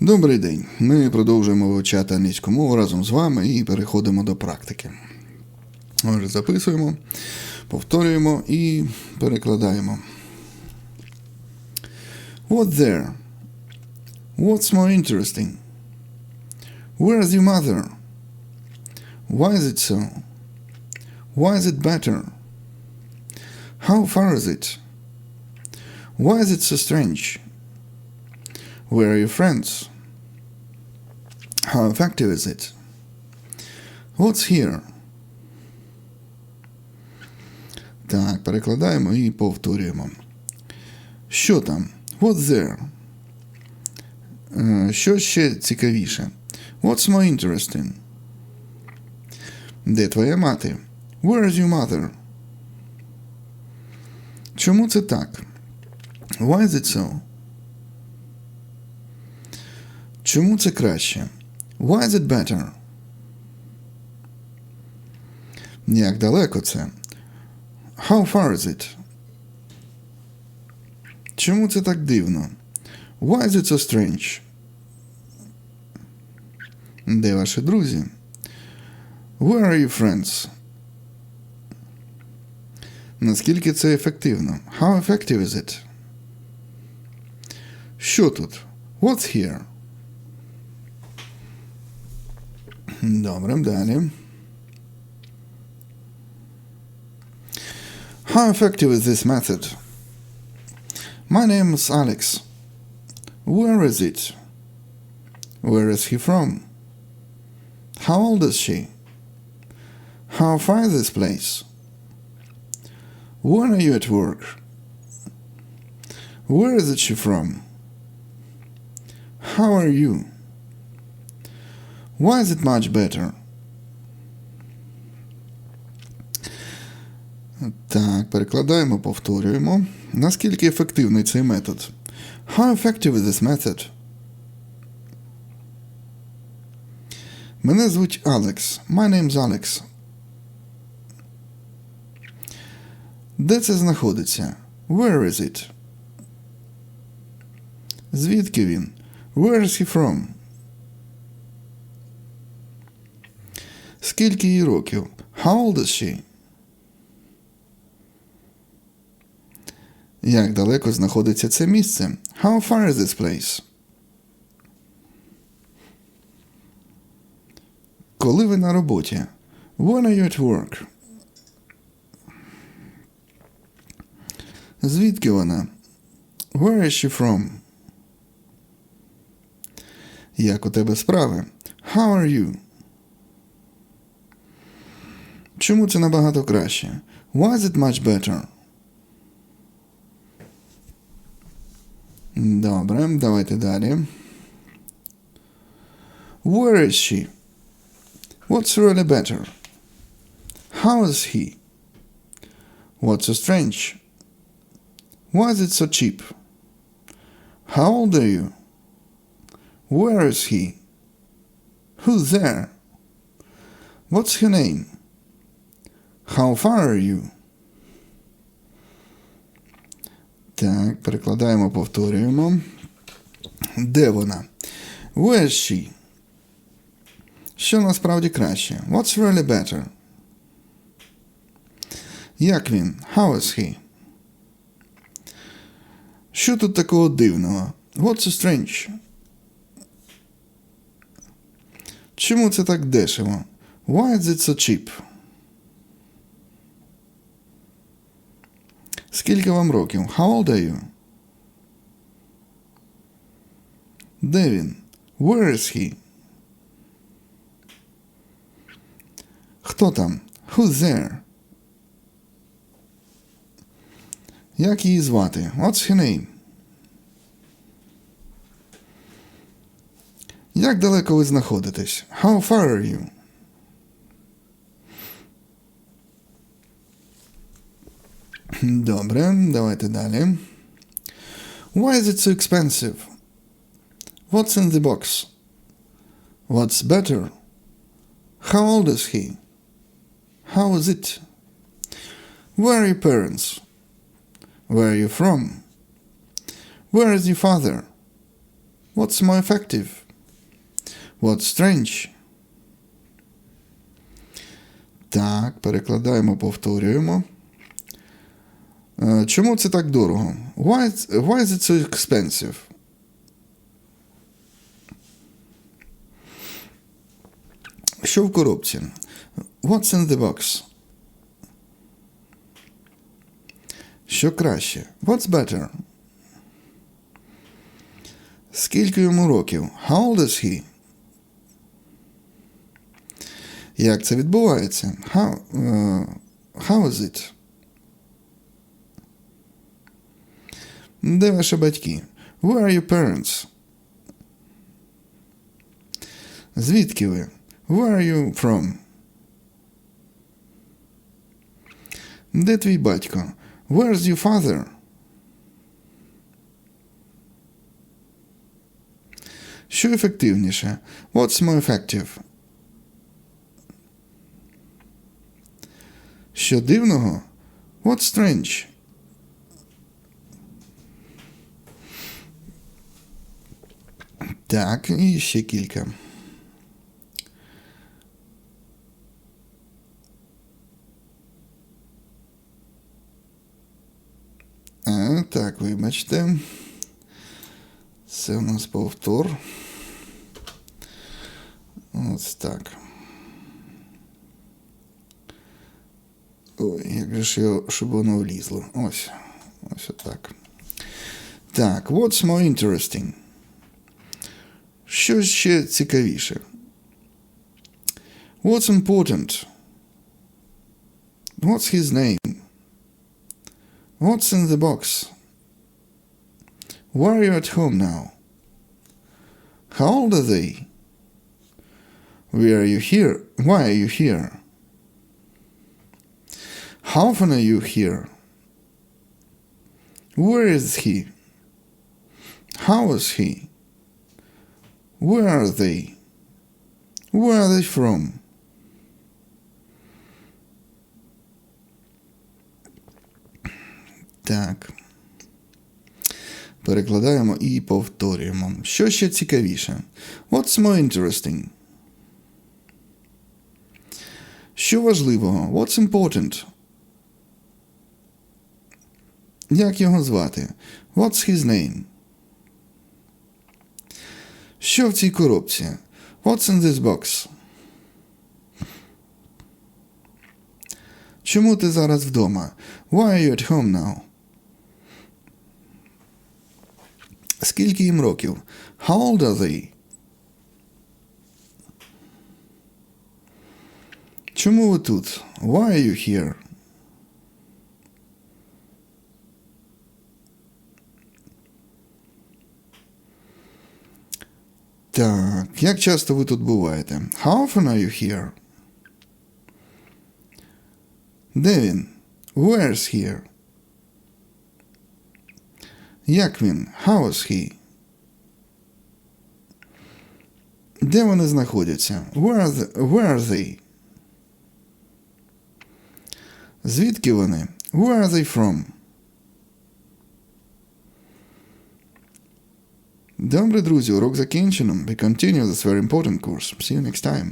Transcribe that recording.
Добрий день. Ми продовжуємо вивчати англійську мову разом з вами і переходимо до практики. Отже, записуємо, повторюємо і перекладаємо. What there? What's more interesting? Where is your mother? Why is it so? Why is it better? How far is it? Why is it so strange? Where are your friends? How effective is it? What's here? Так, перекладаємо і повторюємо. Що там? What's there? Е, Що ще цікавіше? What's more interesting? Де твоя мати? Where is your mother? Чому це так? Why is it so? Чому це краще? Why is it better? Як далеко це? How far is it? Чому це так дивно? Why is it so strange? Де ваші друзі? Where are your friends? Наскільки це ефективно? How effective is it? Що тут? What's here? Добре, далі. How effective is this method? My name is Alex. Where is it? Where is he from? How old is she? How far is this place? When are you at work? Where is it she from? How are you? Why is it much better? Так, перекладаємо, повторюємо. Наскільки ефективний цей метод? How effective is this method? Мене звуть Алекс. My name's Alex. Де це знаходиться? Where is it? Звідки він? Where is he from? Скільки їй років? How old is she? Як далеко знаходиться це місце? How far is this place? Коли ви на роботі? When are you at work? Звідки вона? Where is she from? Як у тебе справи? How are you? Чому це набагато краще? Why is it much better? Добре, давайте далі. Where is she? What's really better? How is he? What's so strange? Why is it so cheap? How old are you? Where is he? Who's there? What's her name? How far are you? Так, перекладаємо, повторюємо. Де вона? Where is she? Що насправді краще? What's really better? Як він? How is he? Що тут такого дивного? What's so strange? Чому це так дешево? Why is it so cheap? Скільки вам років? How old are you? Де він? Where is he? Хто там? Who's there? Як її звати? What's her name? Як далеко ви знаходитесь? How far are you? Добре, давайте далі. Why is it so expensive? What's in the box? What's better? How old is he? How is it? Where are your parents? Where are you from? Where is your father? What's more effective? What's strange? Так, перекладаємо, повторюємо. Е, Чому це так дорого? Why, why is it so expensive? Що в коробці? What's in the box? Що краще? What's better? Скільки йому років? How old is he? Як це відбувається? How, е, how is it? Де ваші батьки? Where are your parents? Звідки ви? Where are you from? Де твій батько? Where's your father? Що ефективніше? What's more effective? Що дивного? What's strange? Так, і ще кілька. А, так, вибачте. Це у нас повтор. Ось так. Ой, як же ж його, щоб воно влізло. Ось. Ось отак. Так, what's more interesting? Що ще цікавіше? What's important? What's his name? What's in the box? Why are you at home now? How old are they? Where are you here? Why are you here? How often are you here? Where is he? How is he? Where are they? Where are they from? Так. Перекладаємо і повторюємо. Що ще цікавіше? What's more interesting? Що важливого? What's important? Як його звати? What's his name? Що в цій коробці? What's in this box? Чому ти зараз вдома? Why are you at home now? Скільки їм років? How old are they? Чому ви тут? Why are you here? Так, як часто ви тут буваєте? How often are you here? Де він? Where's here? Як він? How is he? Де вони знаходяться? Where are they? Where are they? Звідки вони? Where are they from? Добре, друзі, урок закінчено. We continue this very important course. See you next time.